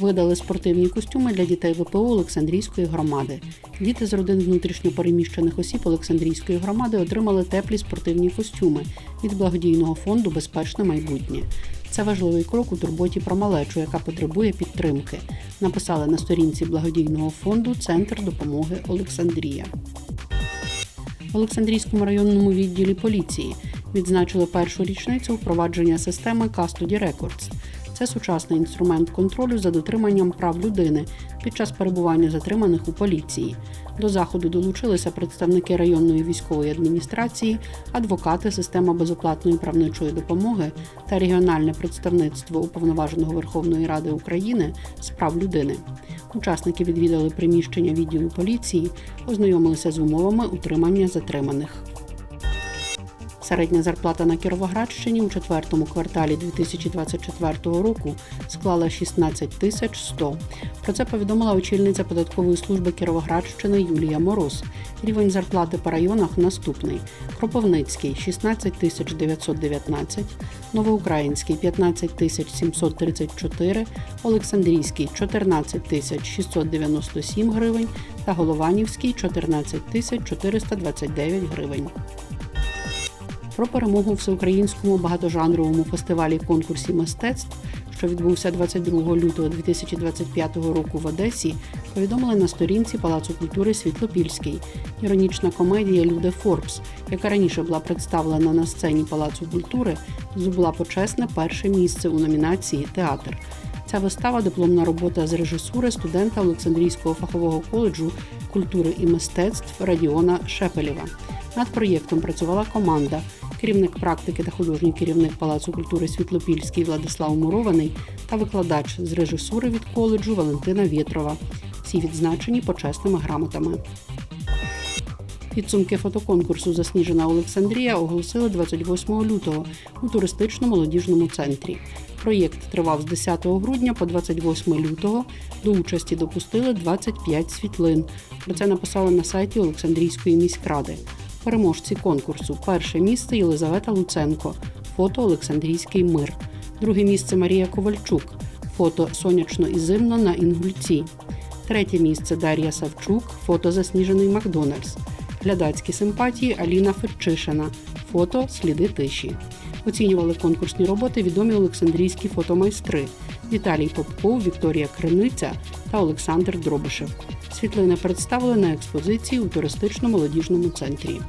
видали спортивні костюми для дітей ВПО Олександрійської громади. Діти з родин внутрішньопереміщених осіб Олександрійської громади отримали теплі спортивні костюми від благодійного фонду Безпечне майбутнє. Це важливий крок у турботі про малечу, яка потребує підтримки. Написали на сторінці благодійного фонду Центр допомоги Олександрія. В Олександрійському районному відділі поліції відзначили першу річницю впровадження системи Custody Records. Це сучасний інструмент контролю за дотриманням прав людини під час перебування затриманих у поліції. До заходу долучилися представники районної військової адміністрації, адвокати, система безоплатної правничої допомоги та регіональне представництво Уповноваженого Верховної Ради України з прав людини. Учасники відвідали приміщення відділу поліції, ознайомилися з умовами утримання затриманих. Середня зарплата на Кіровоградщині у четвертому кварталі 2024 року склала 16 тисяч 100. Про це повідомила очільниця податкової служби Кіровоградщини Юлія Мороз. Рівень зарплати по районах наступний: Кропивницький 16 тисяч 919, Новоукраїнський 15 тисяч 734, Олександрійський 14 тисяч 697 гривень та Голованівський 14 тисяч 429 гривень. Про перемогу у всеукраїнському багатожанровому фестивалі конкурсі мистецтв, що відбувся 22 лютого 2025 року в Одесі, повідомили на сторінці Палацу культури Світлопільський. Іронічна комедія Люде Форбс, яка раніше була представлена на сцені Палацу культури, здобула почесне перше місце у номінації Театр. Ця вистава дипломна робота з режисури студента Олександрійського фахового коледжу культури і мистецтв Радіона Шепелєва. Над проєктом працювала команда. Керівник практики та художній керівник Палацу культури Світлопільський Владислав Мурований та викладач з режисури від коледжу Валентина Вєтрова. Всі відзначені почесними грамотами. Підсумки фотоконкурсу Засніжена Олександрія оголосили 28 лютого у туристично-молодіжному центрі. Проєкт тривав з 10 грудня по 28 лютого. До участі допустили 25 світлин. Про це написали на сайті Олександрійської міськради. Переможці конкурсу. Перше місце Єлизавета Луценко. Фото Олександрійський мир. Друге місце Марія Ковальчук. Фото сонячно і зимно на Інгульці. Третє місце Дар'я Савчук. Фото засніжений Макдональдс. Глядацькі симпатії Аліна Ферчишина. Фото Сліди тиші. Оцінювали конкурсні роботи відомі олександрійські фотомайстри Віталій Попков, Вікторія Криниця та Олександр Дробишев. Світлини представили на експозиції у туристично-молодіжному центрі.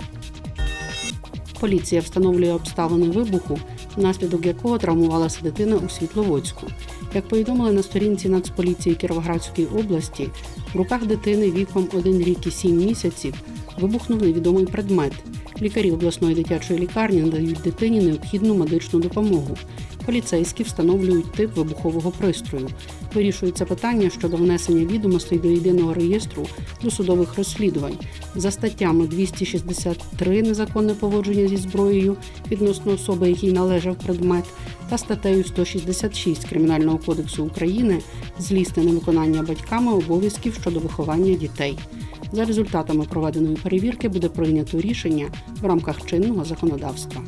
Поліція встановлює обставини вибуху, внаслідок якого травмувалася дитина у Світловодську. Як повідомили на сторінці Нацполіції Кіровоградської області, в руках дитини віком 1 рік і 7 місяців вибухнув невідомий предмет. Лікарі обласної дитячої лікарні надають дитині необхідну медичну допомогу. Поліцейські встановлюють тип вибухового пристрою. Вирішується питання щодо внесення відомостей до єдиного реєстру досудових розслідувань за статтями 263 незаконне поводження зі зброєю відносно особи, якій належав предмет, та статтею 166 Кримінального кодексу України злісне невиконання батьками обов'язків щодо виховання дітей. За результатами проведеної перевірки буде прийнято рішення в рамках чинного законодавства.